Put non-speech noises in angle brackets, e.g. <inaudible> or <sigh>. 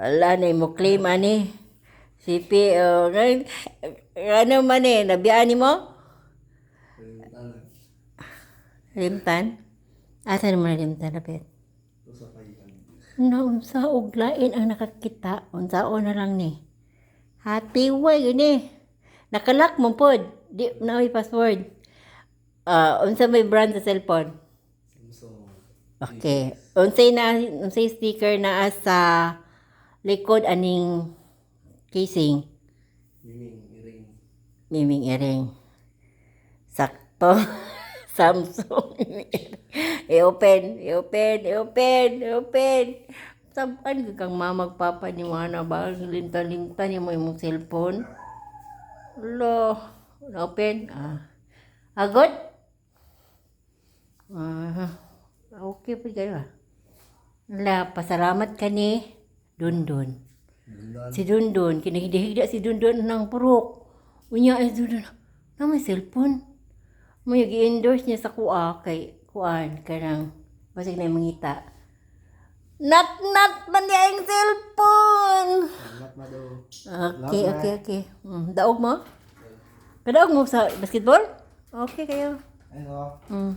Wala na mo claim ani. CP, ngayon, ano man eh, nabiyaan ni mo? Limtan? Asa naman na limtan na pet? No, unsa og lain ang nakakita, unsa na lang ni. Happy way yun eh. Nakalak mo pod. Di na may password. Ah, unsa may brand sa cellphone? Okay. Unsay na unsay sticker na sa likod aning casing? Miming earring. Sakto. <laughs> Samsung. i-open, i-open, i-open, i-open. Saban ka kang mamagpapa ni Wana ba? Linta-linta niya mo yung cellphone. Lo, open. Ah. Agad? Ah, okay po kayo ah. Wala, pasalamat ka ni Dundun. Si Dundun, kinahigda si Dundun ng purok. Unya ay Dundun, na may cellphone. May i-endorse niya sa kuha kay kuan kanang basig na yung mangita. Nat nat man niya ang cellphone. Okay, okay, okay. Mm, daog mo? Kadaog mo sa basketball? Okay kayo. Ayun o. Mm.